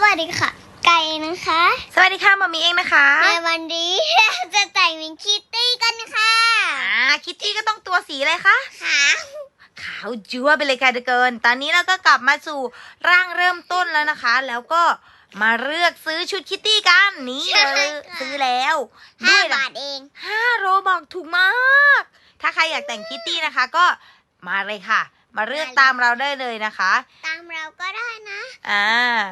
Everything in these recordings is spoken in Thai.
วัสดีค่ะ ไก่นะคะ สวัสดีค่ะมามีเองนะคะในวันนี้เราจะแต่งเป็นคิตตี้กันค่ะอ่าคิตตี้ก็ต้องตัวสีอะไรคะขาวขาวจั๊วไปเลยค่ะทุกคนตอนนี้เราก็กลับมาสู่ร่างเริ่มต้นแล้วนะคะ แล้วก็มาเลือกซื้อชุดคิตตี้กันนี่เลยซื้อแล้วห้าด้วยบาทเองห้าโรบอกถูกมาก ถ้าใครอยากแต่งคิตตี้นะคะ ก็มาเลยค่ะ มาเลือกตามเราได้เลยนะคะ ตามเราก็ได้นะ อ่า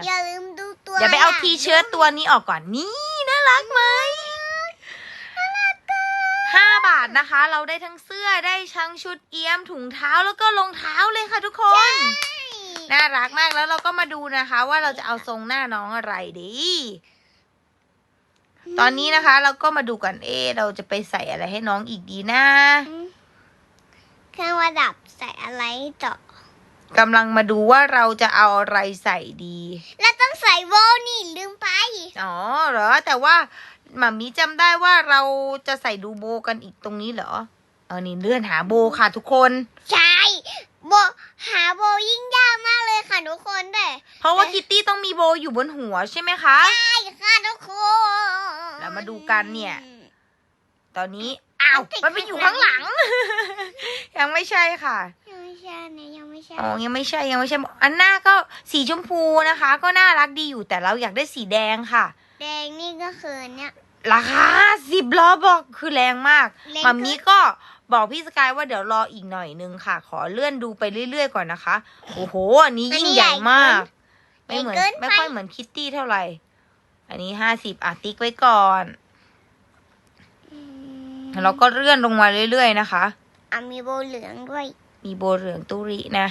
อย่าลืมดูตัวเดี๋ยวไปเอาย่งทีเชิ้ตตัวนี้ออกก่อนนี่น่ารักไหมห้าบาทนะคะ เราได้ทั้งเสื้อได้ทั้งชุดเอี้ยมถุงเท้าแล้วก็รองเท้าเลยค่ะทุกคน น่ารักมากแล้วเราก็มาดูนะคะ ว่าเราจะเอาทรงหน้าน้องอะไรดี ตอนนี้นะคะ เราก็มาดูกันเอะเราจะไปใส่อะไรให้น้องอีกดีนะอืม เครื่องประดับใส่อะไรเจาะกำลังมาดูว่าเราจะเอาอะไรใส่ดีแล้วต้องใส่โบนี่ลืมไป อ๋อเหรอ แต่ว่าหมามีจำได้ว่าเราจะใส่ดูโบกันอีกตรงนี้เหรอเออนี่เลื่อนหาโบค่ะทุกคน ใช่โบหาโบยิ่งยากมากเลยค่ะทุกคนแต่เพราะว่าคิตตี้ต้องมีโบอยู่บนหัวใช่ไหมคะ ใช่ค่ะทุกคนเรามาดูกันเนี่ย ตอนนี้ อ้าวมันไปอยู่ข้างหลัง ยังไม่ใช่ค่ะ ยังไม่ใช่นะยังไม่ใช่อ๋อ ยังไม่ใช่ ยังไม่ใช่ อันหน้าก็สีชมพูนะคะ ก็น่ารักดีอยู่ แต่เราอยากได้สีแดงค่ะ แดงนี่ก็คือเนี่ยราคาสิบล้อบอกคือแรงมากแรงเกินมัมมี่ก็บอกพี่สกายว่าเดี๋ยวรออีกหน่อยนึงค่ะ ขอเลื่อนดูไปเรื่อยๆก่อนนะคะ โอ้โห อันนี้ยิ่งใหญ่มาก ไม่เหมือนไม่ค่อยเหมือนคิตตี้เท่าไหร่ อันนี้ห้าสิบอะติ๊กไว้ก่อน เราก็เลื่อนลงมาเรื่อยๆนะคะอะมีโบเหลืองด้วย มีโบเหลืองตุรินะ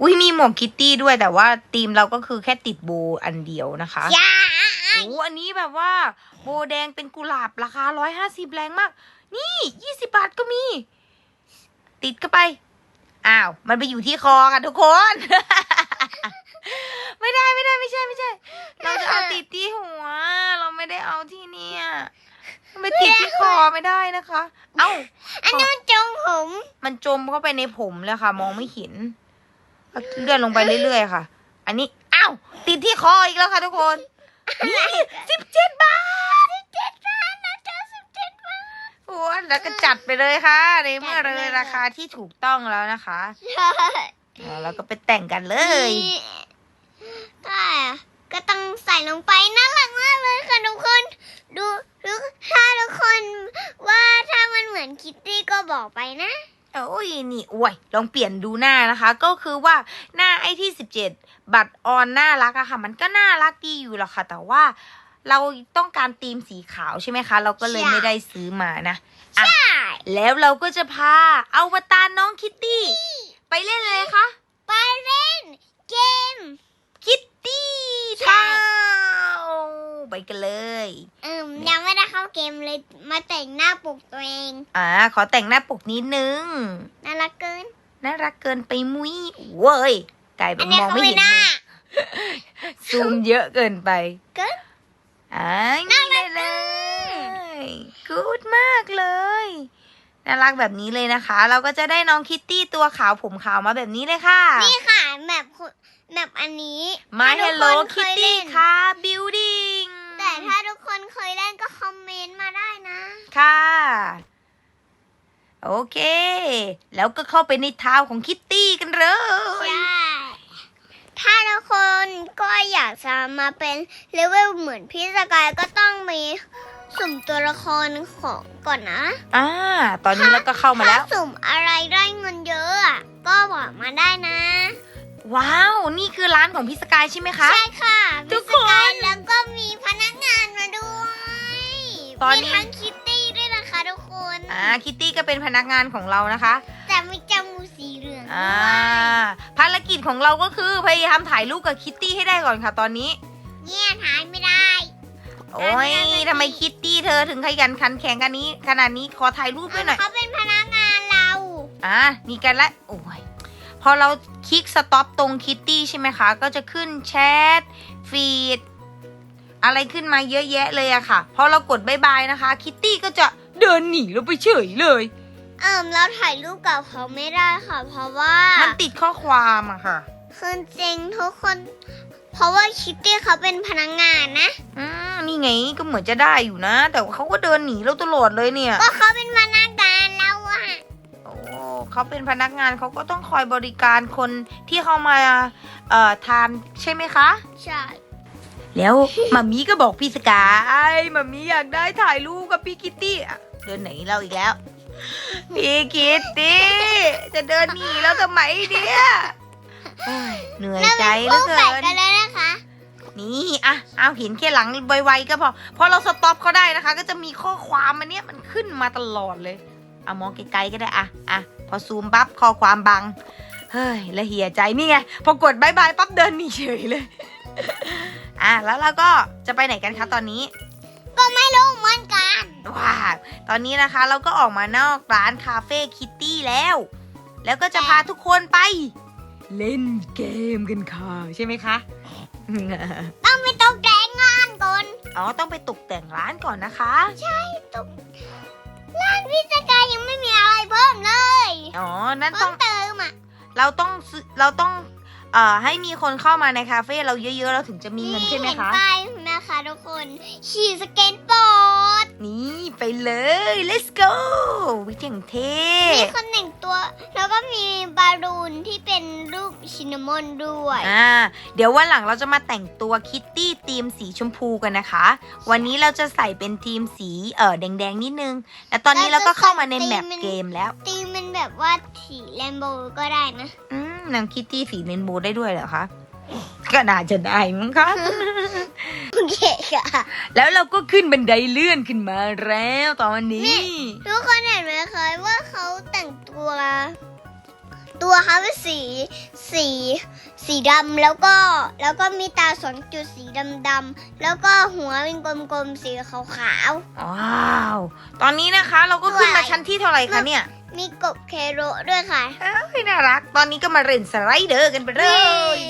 อุ้ยมีหมวกคิตตี้ด้วยแต่ว่าธีมเราก็คือแค่ติดโบอันเดียวนะคะยาโอ้อันนี้แบบว่า โบแดงเป็นกุหลาบราคาร้อยห้าสิบแรงมาก นี่ยี่สิบาทก็มี ติดเข้าไป อ้าว มันไปอยู่ที่คอค่ะทุกคน ไม่ได้ไม่ได้ไม่ใช่ไม่ใช่ เราจะเอาติดที่หัว เราไม่ได้เอาที่เนี่ย มันไปติดที่คอไม่ได้นะคะ เอ้า อันนี้มันจงผมมันจมเข้าไปในผมเลยค่ะ มองไม่เห็นเลื่อนลงไปเรื่อยๆค่ะ อันนี้อ้าวติดที่คออีกแล้วค่ะทุกคนนี่สิบเจ็ดบาทสิบเจ็ดบาทนะจ๊ะสิบเจ็ดบาทโอ้ยแล้วก็จัดไปเลยค่ะในเมื่อเลยราคาที่ถูกต้องแล้วนะคะใช่แล้วเราก็ไปแต่งกันเลยนี่ก็ ก็ต้องใส่ลงไปน่ารักมากเลยค่ะทุกคน ดูดูถ้าทุกคนว่าถ้ามันเหมือนคิตตี้ก็บอกไปนะโอ้ยนี่อวยลองเปลี่ยนดูหน้านะคะ ก็คือว่าหน้าไอ้ที่สิบเจ็ดบัตรออนน่ารักอะค่ะ มันก็น่ารักดีอยู่หรอกค่ะ แต่ว่าเราต้องการธีมสีขาวใช่ไหมคะ เราก็เลยใช่ไม่ได้ซื้อมานะอะใช่แล้วเราก็จะพาเอาวตารน้องคิตตี้ ไปเล่นเลยคะ ไปเล่นเกมคิ ตตี้ใช่ ทาวไปกันเลยเอิมยังไม่ได้เข้าเกมเลยมาแต่งหน้าปลุกตัวเองอ่า ขอแต่งหน้าปกนิดนึง น่ารักเกิน น่ารักเกินไปมุ้ยเว้ยกลายเป็อันนนี้มองเขาไม่ไม่เห็นหน้าเลยซูมเยอะเกินไปเกินอ่านี่ได้เลย กูดมากเลย น่ารักแบบนี้เลยนะคะ เราก็จะได้น้องคิตตี้ตัวขาวผมขาวมาแบบนี้เลยค่ะ นี่ค่ะแมปคุณแมปอันนี้ My ถ้าทุก Hello คนเคย Kitty เล่นค่ะ Building แต่ถ้าทุกคนเคยเล่นก็คอมเมนต์มาได้นะ ค่ะ โอเค แล้วก็เข้าไปในเท้าของคิตตี้กันเลยใช่ถ้าทุกคนก็อยากจะมาเป็นเลเวลเหมือนพี่สกายก็ต้องมี สุ่มตัวละครของก่อนนะอ่า ตอนนี้เราก็เข้ามาแล้ว ถ้สุ่มอะไรได้เงินเยอะอะก็บอกมาได้นะ ว้าว นี่คือร้านของพี่สกายใช่ไหมคะ ใช่ค่ะทุกพี่สกายคนแล้วก็มีพนักงานมาด้วยตอนนี้ มีทั้งคิตตี้ด้วยนะคะทุกคน อ่า คิตตี้ก็เป็นพนักงานของเรานะคะ แต่มีจมูกสีเหลืองด้อ่า วยภารกิจของเราก็คือพยายามถ่ายรูปกับคิตตี้ให้ได้ก่อนค่ะตอนนี้ เนี่ยถ่ายไม่ได้ โอ้ยทำไมคิตตี้เธอถึงขยันขันแข็งกันนี้ขนาดนี้ขอถ่ายรูปด้วยหน่อยเขาเป็นพนักงานเราอ่ามีกันละโอ้ยพอเราคลิกสต็อปตรงคิตตี้ใช่ไหมคะ ก็จะขึ้นแชทฟีดอะไรขึ้นมาเยอะแยะเลยอะค่ะ พอเรากดบายบายนะคะ คิตตี้ก็จะเดินหนีเราไปเฉยเลย เอิมเราถ่ายรูปกับเขาไม่ได้ค่ะ เพราะว่า มันติดข้อความอะค่ะ คือจริงทุกคน เพราะว่าคิตตี้เขาเป็นพนักงานนะ อืมนี่ไงก็เหมือนจะได้อยู่นะ แต่ว่าเขาก็เดินหนีเราตลอดเลยเนี่ย ก็เขาเป็นพนักงานแล้วอะโอ้เขาเป็นพนักงานเขาก็ต้องคอยบริการคนที่เขามาเอ่อทานใช่ไหมคะ ใช่ แล้วมัมมี่ก็บอกพี่สกายมัมมี่อยากได้ถ่ายรูปกับพี่คิตตี้อะเดินหนีเราอีกแล้ว พี่คิตตี้จะเดินหนีเราทำไมเนี่ย โอ้ยเหนื่อยใจเหลืคู่อเกิแฝดนกันเลยนะคะ นี่อะเอาเห็นแค่หลังไวๆก็พอพอเราสต็อปเขาได้นะคะ ก็จะมีข้อความมันเนี้ยมันขึ้นมาตลอดเลย เอามองไกลๆก็ได้อะอะพอซูมปั๊บข้อความบัง เฮ้ยละเหียใจนี่ไงพอกดบายบายปั๊บเดินหนีเฉยเลย อะแล้วเราก็จะไปไหนกันคะตอนนี้ ก็ไม่รู้เหมือนกันว้าวตอนนี้นะคะเราก็ออกมานอกร้านคาเฟ่คิตตี้แล้ว แล้วก็จะพาทุกคนไป เล่นเกมกันค่ะใช่ไหมคะ ต้องไปตกแต่งงานก่อน อ๋อ ต้องไปตกแต่งร้านก่อนนะคะตกร้านพิซซ่ากายยังไม่มีอะไรเพิ่มเลย อ๋อ นั่นเพิ่ต้อมง เติมอะ เราต้องซื้อเราต้อง เอ่อ ให้มีคนเข้ามาในคาเฟ่เราเยอะๆ เราถึงจะมีเงินใช่ไหมเห็นคะป้าย ไหมคะทุกคนขี่สเก็ตบอร์ด นี่ไปเลย let's go วิจังเท่มีคนแต่งตัว แล้วก็มีบอลลูนที่เป็นรูปชินนามอนด้วย อ่า เดี๋ยววันหลังเราจะมาแต่งตัวคิตตี้ทีมสีชมพูกันนะคะ วันนี้เราจะใส่เป็นทีมสีเอ่อแดงๆนิดนึง แล้วตอนนี้เราก็เข้ามาในแมปเกมแล้วตีมมันแบบว่าสีแรมโบก็ได้นะ อืมนางคิตตี้สีเรนโบว์ได้ด้วยเหรอคะ ก็น่าจะได้มั้งคะ โอเคค่ะแล้วเราก็ขึ้นบันไดเลื่อนขึ้นมาแล้วตอนนี้ ทุกคนเห็นไหมคะว่าเขาแต่งตัว ตัวเขาเป็นสีสี สีดำแล้วก็แล้วก็มีตาสองจุดสีดำดำๆแล้วก็หัวเป็นกลมๆสีขาวว้าว ตอนนี้นะคะ เราก็ขึ้นมาชั้นที่เท่าไหร่คะเนี่ยๆมีกบเคโรด้วยค่ะเอ้ยน่ารัก ตอนนี้ก็มาเล่นสไลเดอร์กันไปเลย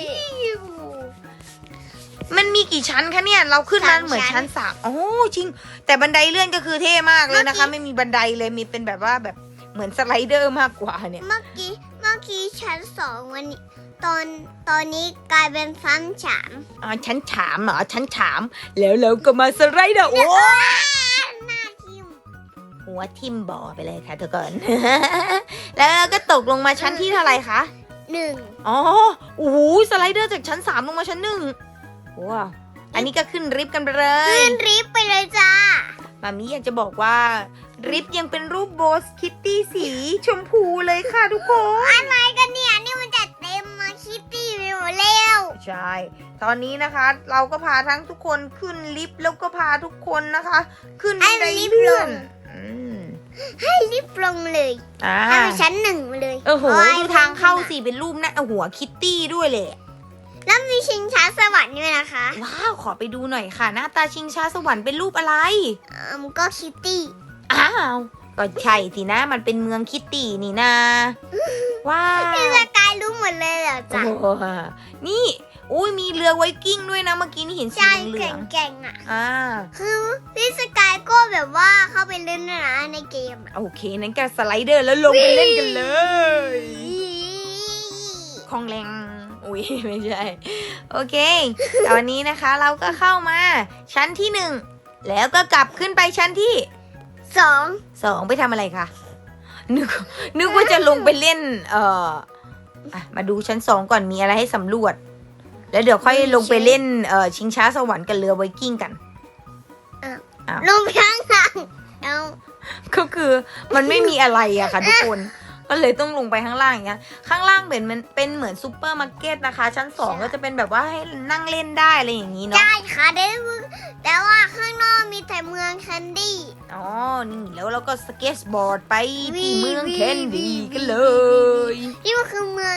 มันมีกี่ชั้นคะเนี่ย เราขึ้นมาสามเหมือนชั้ชั้นนสามโอ้จริง แต่บันไดเลื่อนก็คือเท่มากเลยนะคะเมื่อกี้ไม่มีบันไดเลยมีเป็นแบบว่าแบบเหมือนสไลเดอร์มากกว่าเนี่ย เมื่อกี้เมื่อกี้ชั้นสองวันนี้ตอนตอนนี้กลายเป็นชั้นสามอ่าชั้นฉามเหรอชั้นฉาม แล้วเราก็มาสไลเดอร์โอ้หน้าทิมหัวทิ่มบ่อไปเลยค่ะทุกคน แล้วเราก็ตกลงมาชั้นที่เท่าไหร่คะ หนึ่งอ๋อโอ้โหสไลเดอร์จากชั้นสามลงมาชั้นหนึ่ง ว้าวอันนี้ก็ขึ้นริฟต์กันไปเลย ขึ้นริฟต์ไปเลยจ้ามามีอยากจะบอกว่าริฟต์ยังเป็นรูปโบสคิตตี้สีชมพูเลยค่ะทุกคนอะไรกันเนี่ยนี่มันจัดเต็มมาคิตตี้ไปหมดแล้วใช่ตอนนี้นะคะ เราก็พาทั้งทุกคนขึ้นลิฟต์แล้วก็พาทุกคนนะคะ ขึ้นบันไดเลื่อนอืมให้รีบลงเลยอ่าให้ไปชั้นหนึ่งเลยโอ้โหพระดูทางเข้าสิเป็นรูปหนะหัวคิตตี้ด้วยเลย แล้วมีชิงช้าสวรรค์ด้วยนะคะ ว้าวขอไปดูหน่อยค่ะ หน้าตาชิงช้าสวรรค์เป็นรูปอะไรอืมก็คิตตี้ อ้าวก็ใช่สินะมันเป็นเมืองคิตตี้นี่นาว้าวพี่สกายรู้หมดเลยเหรอโอ้จ๊ะโหนี่อุ้ยมีเรือไวกิ้งด้วยนะเมื่อกี้นี่เห็นสีใช่เหลืองแก่งๆอะ ๆอ่า คือพี่สกายก็แบบว่าเข้าไปเล่นด้วยนะในเกมอะโอเคนั้นก็สไลเดอร์แล้วลงไปเล่นกันเลยคลองแรง อุ้ยไม่ใช่ โอเค ตอนนี้นะคะเราก็เข้ามาชั้นที่หนึ่งแล้วก็กลับขึ้นไปชั้นที่สองสองไปทำอะไรคะนึกนึกว่าจะลงไปเล่น เอ่ออะมาดูชั้นสองก่อนมีอะไรให้สำรวจ แล้วเดี๋ยวค่อยลงไปเล่นเอ่อชิงช้าสวรรค์กับเรือไวกิ้งกัน ลงไปข้างล่างเอาก็คือมันไม่มีอะไรอะค่ะทุกคน ก็เลยต้องลงไปข้างล่างอย่างเงี้ย ข้างล่างเป็นมันเป็นเหมือนซูเปอร์มาร์เก็ตนะคะ ชั้นสองก็จะเป็นแบบว่าให้นั่งเล่นได้อะไรอย่างนี้เนาะ ได้ค่ะได้แต่ว่าข้างนอกมีแต่เมืองแคนดี้อ๋อ นี่แล้วเราก็สเก็ตบอร์ดไปที่วีเมืองวีแคนดี้วีกันเลยที่มันคือเมือง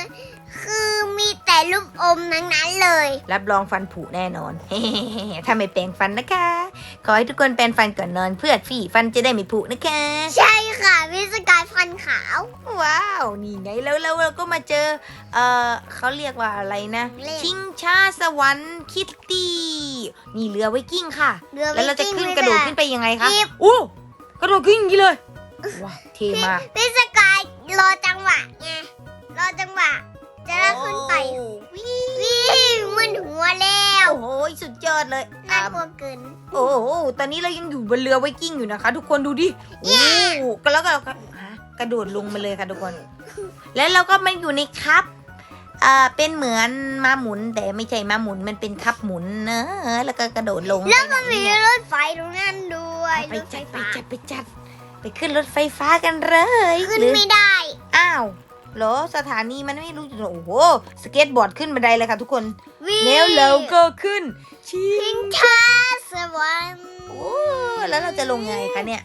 คือมีแต่ ลูกอมทั้งนั้นเลย รับรองฟันผุแน่นอน ถ้าไม่แปรงฟันนะคะ ขอให้ทุกคนแปรงฟันก่อนนอนเพื่อฝีฟันจะได้ไม่ผุนะคะ ใช่ค่ะพี่สกายฟันขาว ว้าว นี่ไงแล้วแล้วเราก็มาเจอ เอ่อเขาเรียกว่าอะไรนะเล่นชิงช้าสวรรค์คิตตี้นี่เรือไวกิ้งค่ะเรือแล้วเราจะขึ้นไวกิ้งกระโดดเลยขึ้นไปยังไงคะรีบ โอ้กระโดดขึ้นอย่างนี้เลยว้าวเท่มาก พี่สกายรอจังหวะไงรอจังหวะ จะได้ขึ้นไปโอ้วิ่งมันหัวแล้ดเลยน่าอะกลัวเกิน โอ้โหตอนนี้เรายังอยู่บนเรือไวกิ้งอยู่นะคะ ทุกคนดูดิโอ้โหก็แล้วก็เราก็ฮะกระโดดลงมาเลยค่ะทุกคน แล้วเราก็มาอยู่ในคัพอ่าเป็นเหมือนม้าหมุนแต่ไม่ใช่ม้าหมุนมันเป็นคัพหมุนเนอะแล้วก็กระโดดลง แล้วก็ไปไหนมีเนี่ยรถไฟตรงนั้นด้วยไปรถไฟจัดไปฟ้าจัดไปจัด ไปขึ้นรถไฟฟ้ากันเลย ขึ้นหรือไม่ได้ อ้าว เหรอสถานีมันไม่รู้อยู่โอ้โหสเก็ตบอร์ดขึ้นบันไดเลยค่ะทุกคน วิ่งแล้วเราก็ขึ้น ชิชิงงช้าสวรรค์โอ้แล้วเราจะลงยังไงคะเนี่ย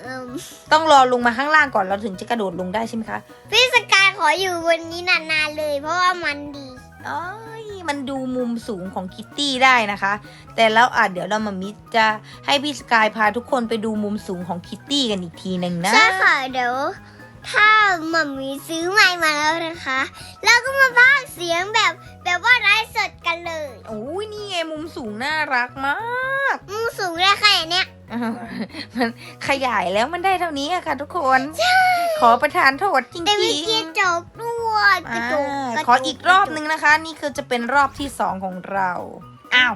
เอิ่มต้องรอลงมาข้างล่างก่อนเราถึงจะกระโดดลงได้ใช่ไหมคะพี่สกายขออยู่บนนี้นานๆเลย เพราะว่ามันดีอ๋อยมันดูมุมสูงของคิตตี้ได้นะคะ แต่แล้วอะเดี๋ยวเรามามิจะให้พี่สกายพาทุกคนไปดูมุมสูงของคิตตี้กันอีกทีหนึ่งนะ ใช่ค่ะเดี๋ยว ถ้ามัมมี่ซื้อใหม่มาแล้วนะคะ แล้วก็มาพากย์เสียงแบบแบบว่าไร้สดกันเลยโอ้ยนี่ไงมุมสูงน่ารักมากมูสูงได้แค่เนี้ยมันขยายแล้วมันได้เท่านี้อะค่ะทุกคนขอประทานโทษจริงแต่มีๆเกียร์จกด้วยกระจกอ่ากระจกขออีกรอบนึงนะคะ นี่คือจะเป็นรอบที่สองของเรา อ้าว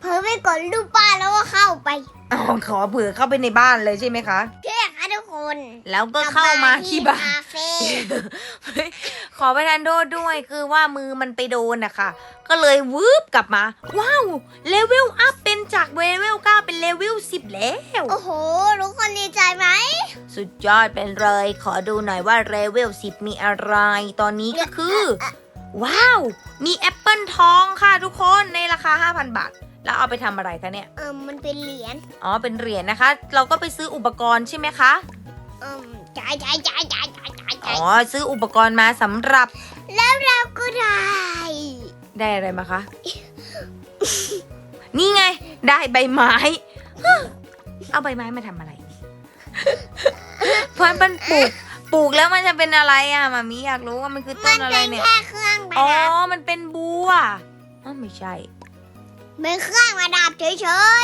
เพิ่มไปกดรูปป้ายแล้วก็เข้าไป อ๋อขอเผื่อเข้าไปในบ้านเลยใช่ไหมคะเพื่อค่ะทุกค น แล้วก็เข้ามาที่บ้านคาเฟ่ขอประทานโทษด้วยคือว่ามือมันไปโดนนะคะก็เลยวืบกลับมา ว้าวเลเวลอัพเป็นจากเลเวล9เป็นเลเวล10 แล้ว โอ้โหทุกคนดีใจไหม สุดยอดเป็นเลย ขอดูหน่อยว่าเลเวล10 มีอะไร ตอนนี้ก็คือ ว้าว มีแอปเปิลทองค่ะทุกคนในราคา 5,000 บาทแล้วเอาไปทำอะไรคะเนี่ย เออมันเป็นเหรียญ อ๋อ เป็นเหรียญนะคะ เราก็ไปซื้ออุปกรณ์ใช่ไหมคะเออจ่ายจ่ายจ่ายจ่ายจ่ายจ่ายอ๋อซื้ออุปกรณ์มาสำหรับแล้วเราก็ได้ได้อะไรมาคะ นี่ไง ได้ใบไม้ เอาใบไม้มาทำอะไรเพราะมันปลูก ปลูกแล้วมันจะเป็นอะไรอะมามีอยากรู้ว่ามันคือต้มันนอะไรเป็นเนี่ย แค่เครื่องประอ๋อ ดับมันเป็นบัวอ๋อไม่ใช่ เป็นเครื่องประดับเฉ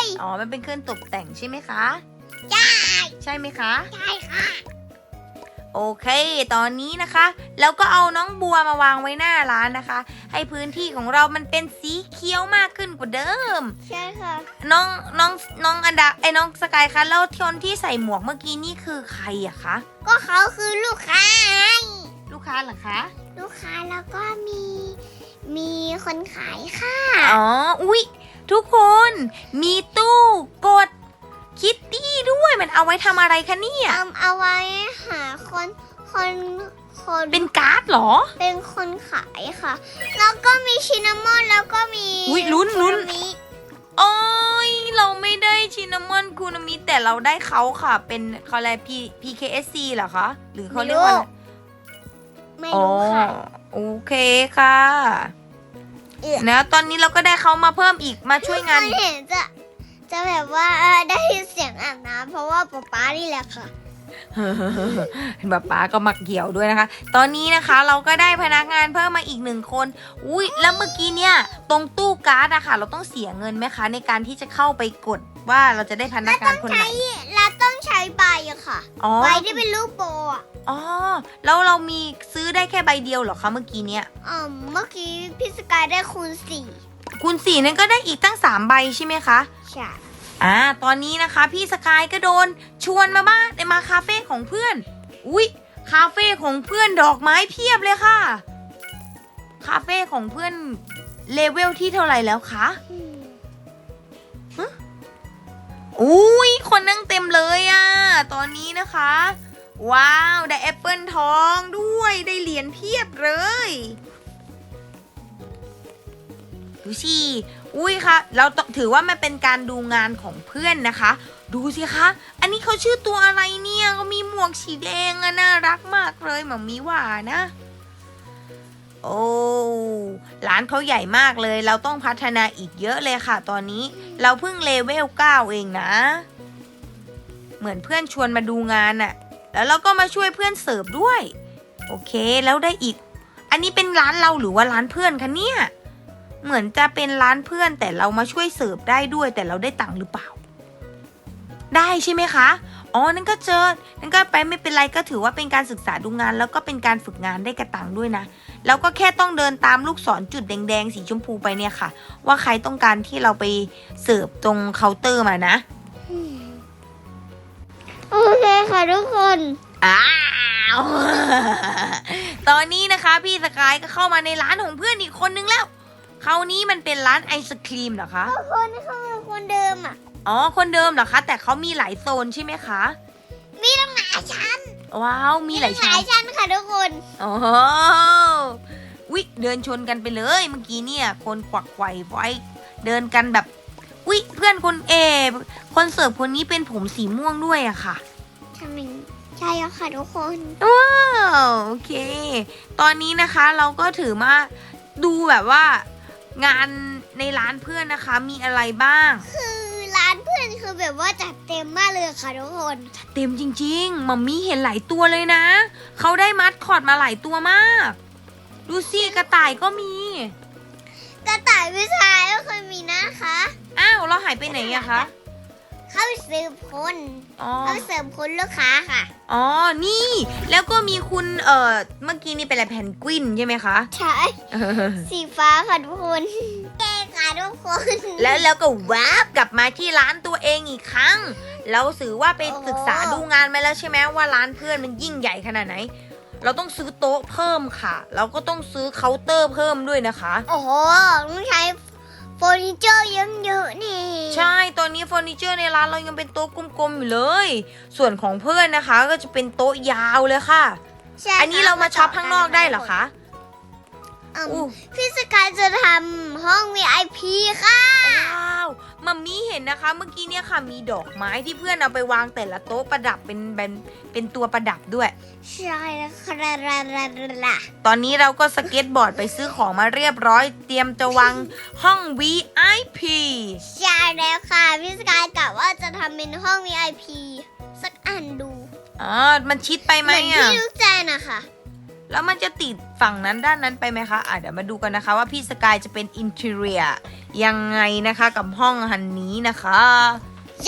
ยอ๋อ มันเป็นเครื่องตกแต่งใช่ไหมคะ ๆ ใช่ ใช่ไหมคะ ใช่ค่ะ โอเค ตอนนี้นะคะเราก็เอาน้องบัวมาวางไว้หน้าร้านนะคะ ให้พื้นที่ของเรามันเป็นสีเขียวมากขึ้นกว่าเดิม ใช่ค่ะ น้องน้องน้องอันดาไอ้น้องสกายคะแล้วคนที่ใส่หมวกเมื่อกี้นี่คือใครอะคะ ก็เขาคือลูกค้าไงลูกค้าเหรอคะ ลูกค้าแล้วก็มีมีคนขายค่ะ อ๋อ อุ๊ย ทุกคน มีตู้กด คิตตี้ด้วยมันเอาไว้ทำอะไรคะเนี่ยเอาเอาไว้หาคนคนคนเป็นการ์ดเหรอ เป็นคนขายค่ะ แล้วก็มีชินนามอนแล้วก็มีอุ๊ยลุ้นลุ้นคูรามิโอ้ยเราไม่ได้ชินนามอนคูนามิแต่เราได้เขาค่ะ เป็นเขาอะไร P PKSC เหรอคะหรือเขาเรียกว่าอะไรไม่อ๋อรู้ค่ะโอเคค่ะเอ๊ะแล้วตอนนี้เราก็ได้เขามาเพิ่มอีกมาช่วยงานไม่เคเห็นจะ จะแบบว่าได้ยินเสียงอาบน้ำเพราะว่าป๊าป๊านี่แหละค่ะ เห็นแบบป้าก็มาเกี่ยวด้วยนะคะ ตอนนี้นะคะเราก็ได้พนักงานเพิ่มมาอีกหนึ่งคน อุ้ยแล้วเมื่อกี้เนี่ย ตรงตู้การ์ดอะค่ะ เราต้องเสียเงินไหมคะ ในการที่จะเข้าไปกดว่าเราจะได้พนักงานคนไหน เราต้องใช้ใบอะค่ะอ๋อใบที่เป็นรูปโบอะอ๋อแล้วเรามีซื้อได้แค่ใบเดียวเหรอคะเมื่อกี้เนี่ยอืมเมื่อกี้พี่สกายได้คูณสี่ คูณสี่นั้นก็ได้อีกตั้งสามใบใช่ไหมคะ ใช่ อ่า ตอนนี้นะคะ พี่สกายก็โดนชวนมาบ้านมาคาเฟ่ของเพื่อน อุ๊ย คาเฟ่ของเพื่อนดอกไม้เพียบเลยค่ะ คาเฟ่ของเพื่อนเลเวลที่เท่าไหร่แล้วคะอุ้ยคนนั่งเต็มเลยอะตอนนี้นะคะ ว้าว ได้แอปเปิลทองด้วย ได้เหรียญเพียบเลย ดูสิอุ้ยค่ะเราถือว่ามันเป็นการดูงานของเพื่อนนะคะ ดูสิคะ อันนี้เขาชื่อตัวอะไรเนี่ยเขามีหมวกสีแดงอะน่ารักมากเลยหมามีว่านะ โอ้ร้านเขาใหญ่มากเลย เราต้องพัฒนาอีกเยอะเลยค่ะ ตอนนี้เราเพิ่งเลเวล9เองนะ เหมือนเพื่อนชวนมาดูงานอะแล้วเราก็มาช่วยเพื่อนเสิร์ฟด้วย โอเคแล้วได้อีก อันนี้เป็นร้านเราหรือว่าร้านเพื่อนคะเนี่ย เหมือนจะเป็นร้านเพื่อนแต่เรามาช่วยเสิร์ฟได้ด้วยแต่เราได้ตังค์หรือเปล่า ได้ใช่ไหมคะ อ๋อ นั่นก็เจอ นั่นก็ไปไม่เป็นไรก็ถือว่าเป็นการศึกษาดูงาน แล้วก็เป็นการฝึกงานได้กระตังค์ด้วยนะ แล้วก็แค่ต้องเดินตามลูกศรจุดแดงๆ สีชมพูไปเนี่ยค่ะ ว่าใครต้องการที่เราไปเสิร์ฟตรงเคาน์เตอร์มานะ โอเคค่ะทุกคนอ้าว ตอนนี้นะคะพี่สกายก็เข้ามาในร้านของเพื่อนอีกคนนึงแล้ว คราวนี้มันเป็นร้านไอศครีมเหรอคะทุกคนเขาเป็นคนเดิมอะ อ๋อ คนเดิมเหรอคะ แต่เขามีหลายโซนใช่ไหมคะ มีตั้งหลายชั้น ว้าว มีหลายหชั้ลานยชั้นค่ะทุกคนอ๋อวิเดินชนกันไปเลยเมื่อกี้เนี่ย คนขวักไขว่ไว้เดินกันแบบวิเพื่อนคนเอคนเสิร์ฟคนนี้เป็นผมสีม่วงด้วยอะค่ะ ทำไมใช่แล้วค่ะทุกคนว้าวโอเค ตอนนี้นะคะเราก็ถือมาดูแบบว่า งานในร้านเพื่อนนะคะมีอะไรบ้าง คือร้านเพื่อนคือแบบว่าจัดเต็มมากเลยค่ะทุกคนเต็มจริงๆมัมมี่เห็นหลายตัวเลยนะเขาได้มัดคอดมาหลายตัวมากดูสิกระต่ายก็มี กระต่ายผู้ชายก็เคยมีนะคะ อ้าวเราหายไปไหนอะคะ เข้าไปซื้อคนอ๋อ เข้าไปเสริมคนลูกค้าค่ะ อ๋อ นี่ แล้วก็มีคุณ เอ่อ เมื่อกี้นี่เป็นอะไรแพนกวินใช่ไหมคะใช่สีฟ้าค่ะทุกคนเก่ค่ะทุกคนแล้วแล้วก็วาบกลับมาที่ร้านตัวเองอีกครั้งเราสื่อว่าไปศึกษาดูงานมาแล้วใช่ไหมว่าร้านเพื่อนมันยิ่งใหญ่ขนาดไหน เราต้องซื้อโต๊ะเพิ่มค่ะ เราก็ต้องซื้อเคาน์เตอร์เพิ่มด้วยนะคะ โอ้โหต้องใช้ เฟอร์นิเจอร์เยอะๆนี่ ใช่ตอนนี้เฟอร์นิเจอร์ในร้านเรายังเป็นโต๊ะกลมๆอยู่เลย ส่วนของเพื่อนนะคะก็จะเป็นโต๊ะยาวเลยค่ะ ใช่อันนี้เรามาช็อปข้างนอกได้เหรอคะอืมอู้พี่สกายจะทำห้อง VIP ค่ะ ว้าว มัมมี่เห็นนะคะ เมื่อกี้เนี่ยค่ะมีดอกไม้ที่เพื่อนเอาไปวางแต่ละโต๊ะประดับเป็นเป็นเป็นตัวประดับด้วย ใช่แล้วค่ะตอนนี้เราก็สเก็ตบอร์ดไปซื้อของมาเรียบร้อย เตรียมจะวางห้อง VIP ใช่แล้วค่ะพี่สกายกะว่าจะทำเป็นห้อง VIP สักอันดูอ๋อมันชิดไปไหมเหมือนอะ ที่ลูกแจนนะค่ะ แล้วมันจะติดฝั่งนั้นด้านนั้นไปไหมคะอะเดี๋ยวมาดูกันนะคะว่าพี่สกายจะเป็นอินเทเรียยังไงนะคะกับห้องหันนี้นะคะ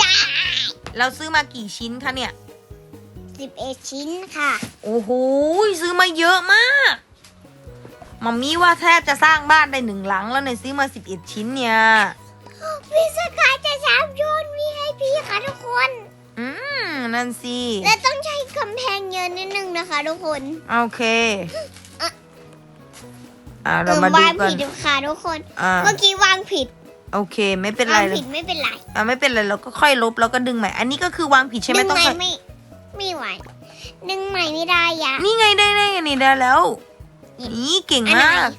จ้าเราซื้อมากี่ชิ้นคะเนี่ย11ชิ้นค่ะ โอ้โหซื้อมาเยอะมากมัมมี่ว่าแทบจะสร้างบ้านได้หนึ่งหลังแล้วเนี่ยซื้อมา11ชิ้นเนี่ย พี่สกายจะทำโยน VIP ค่ะทุกคน อืม นั่นสิ และต้องใช้ กำแพงเยอะนิดนึงนะคะทุกคนโอเคอะอ่าเรามาดูวางกันผิดค่ะทุกคน อ่าเมื่อกี้วางผิด โอเค ไม่เป็นไรวางเลผิยดไม่เป็นไรอ่าไม่เป็นไรเราก็ค่อยลบแล้วก็ดึงใหม่ อันนี้ก็คือวางผิดใช่ไหมดึงต้องใหม่ค่อยไม่ไม่ไหวดึงใหม่ไม่ได้ยะนี่ไงได้ได้อันนี้ได้แล้ว นี่เก่งอันใหมาก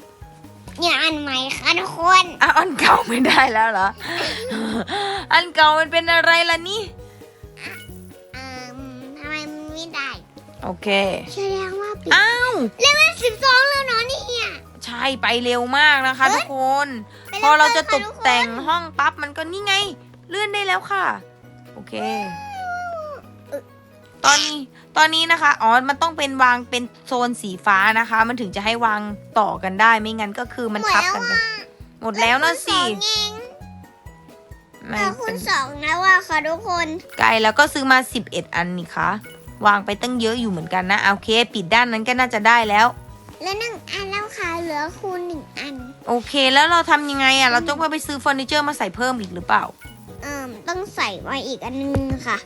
เนี่ยอันใหม่ค่ะทุกคนอะอันเก่าไม่ได้แล้วเหรอ อันเก่ามันเป็นอะไรล่ะนี่ โอเค แสดงว่าปิดอ้าว เลเวลสิบสองแล้วเนาะเนี่ยใช่ไปเร็วมากนะคะเอ้ยทุกคน ไปพอเราจะตแล้วกค่ะแต่งทุกคน ห้องปั๊บมันก็นี่ไง เลื่อนได้แล้วค่ะ โอเค ตอนนี้ตอนนี้นะคะอ๋อมันต้องเป็นวางเป็นโซนสีฟ้านะคะ มันถึงจะให้วางต่อกันได้ไม่งั้นก็คือมันหมดทับแล้วกันไปอะหมดแล้วนะสิเหลือคูณสองเองไม่เหลือคูเป็ณนสองแล้วว่าค่ะทุกคน ไกลแล้วก็ซื้อมา 11 อันนี่คะ วางไปตั้งเยอะอยู่เหมือนกันนะโอเค ปิดด้านนั้นก็น่าจะได้แล้ว และหนึ่งอันแล้วค่ะเหลือคูณหนึ่งอัน โอเค แล้วเราทำยังไงอะ เราต้องไปซื้อเฟอร์นิเจอร์มาใส่เพิ่มอีกหรือเปล่า เอ่มต้องใส่ไว้อีกอันนึงค่ะ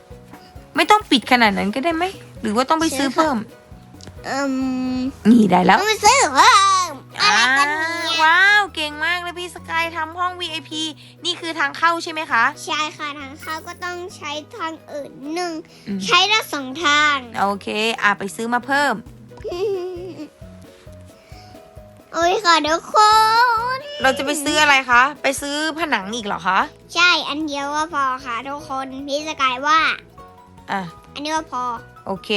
ไม่ต้องปิดขนาดนั้นก็ได้ไหม หรือว่าต้องไปซื้อเพิ่ม เอ่มนี่ได้แล้ว ต้องไปซื้อเพิ่ม อะไรกันเนี่ย ว้าว เก่งมากเลยพี่สกายทำห้อง VIP นี่คือทางเข้าใช่ไหมคะ ใช่ค่ะทางเข้าก็ต้องใช้ทางอื่นหนึ่งอืม ใช้ได้สองทาง โอเค อะไปซื้อมาเพิ่ม โอ้ยค่ะทุกคนเราจะไปซื้ออะไรคะ ไปซื้อผนังอีกเหรอคะ ใช่อันเดียวก็พอค่ะทุกคนพี่สกายว่า อะ อันนี้ก็พอ โอเค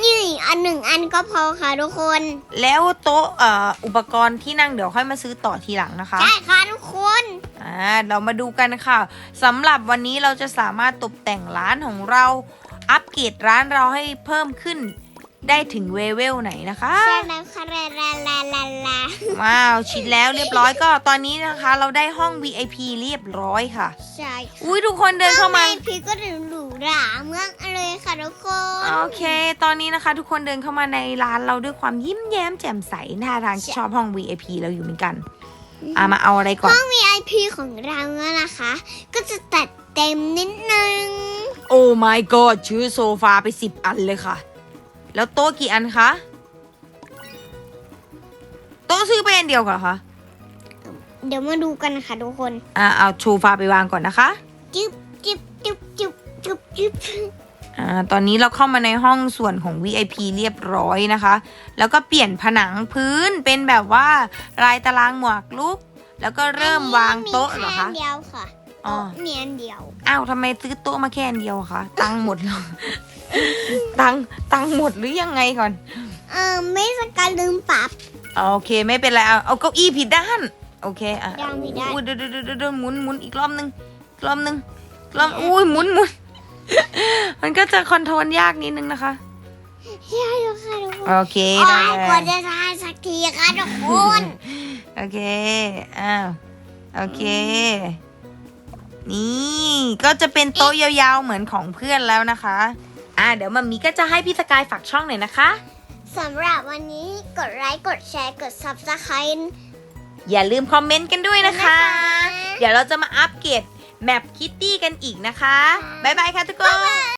นี่อันหนึ่งอันก็พอค่ะทุกคน แล้วโต๊ะเอ่ออุปกรณ์ที่นั่งเดี๋ยวค่อยมาซื้อต่อทีหลังนะคะ ใช่ค่ะทุกคนอ่าเรามาดูกันค่ะสำหรับวันนี้เราจะสามารถตกแต่งร้านของเราอัปเกรดร้านเราให้เพิ่มขึ้น ได้ถึงเวเวลไหนนะคะใช่แล้วค่ะลาลาลาลาลาว้าวชิดแล้วเรียบร้อยก็ตอนนี้นะคะ เราได้ห้อง VIP เรียบร้อยค่ะ ใช่ค่ะอุ้ยทุกคนเดินเข้ามาข้งในพี่ก็หรูหราเมืองเลยค่ะทุกคนโอเค ตอนนี้นะคะ ทุกคนเดินเข้ามาในร้านเราด้วยความยิ้มแย้มแจ่มใสท่าทางชอบห้อง VIP เราอยู่เหมือนกันอะมาเอาอะไรก่อนห้อง VIP ของเราเนี่ยนะคะ ก็จะตัดเต็มนิดนึง โอ้ my god ชื่อโซฟาไปสิบอันเลยค่ะ แล้วโต๊ะกี่อันคะ โต๊ะซื้อไปอันเดียวเหรอคะเดี๋ยวมาดูกันนะคะทุกคนอ่าเอาโซฟาไปวางก่อนนะคะจึ๊บจึ๊บจึ๊บจึ๊บจึ๊บจึ๊บอ่าตอนนี้เราเข้ามาในห้องส่วนของ VIP เรียบร้อยนะคะ แล้วก็เปลี่ยนผนังพื้นเป็นแบบว่าลายตารางหมวกลุก แล้วก็เริ่มวางโต๊ะเหรอมีคะแค่นเดียวค่ะอ๋อโต๊ะมีอันเดียว อ้าวทำไมซื้อโต๊ะมาแค่อันเดียวอะคะ ตังค์หมดแล้ว ตังค์ตังค์หมดหรือยังไงก่อน เออไม่สกายลืมปรับ โอเคไม่เป็นไรเอาเอาเก้าอี้ผิดด้าน โอเคอะยังผิดด้าน อุ้ยเดี๋ยวเดี๋ยวเดี๋ยวเดี๋ยวหมุนหมุนอีกรอบนึงอีกรอบนึงรอบอุ้ยหมุนหมุน มันก็จะคอนโทรลยากนิดนึงนะคะ ใช่แล้วค่ะทุกคนโอเคโอ้ได้ยกว่าจะทายสักทีค่ะทุกคนโอเคอ้าวโอเค นี่ก็จะเป็นโต๊ะยาวๆเหมือนของเพื่อนแล้วนะคะ อ่าเดี๋ยวมัมมี่ก็จะให้พี่สกายฝากช่องหน่อยนะคะ สำหรับวันนี้กดไลค์กดแชร์กด subscribe อย่าลืมคอมเมนต์กันด้วยนะคะ นะคะเดี๋ยวเราจะมาอัปเกรดแมปคิตตี้กันอีกนะคะบ๊ายบายค่ะทุกคน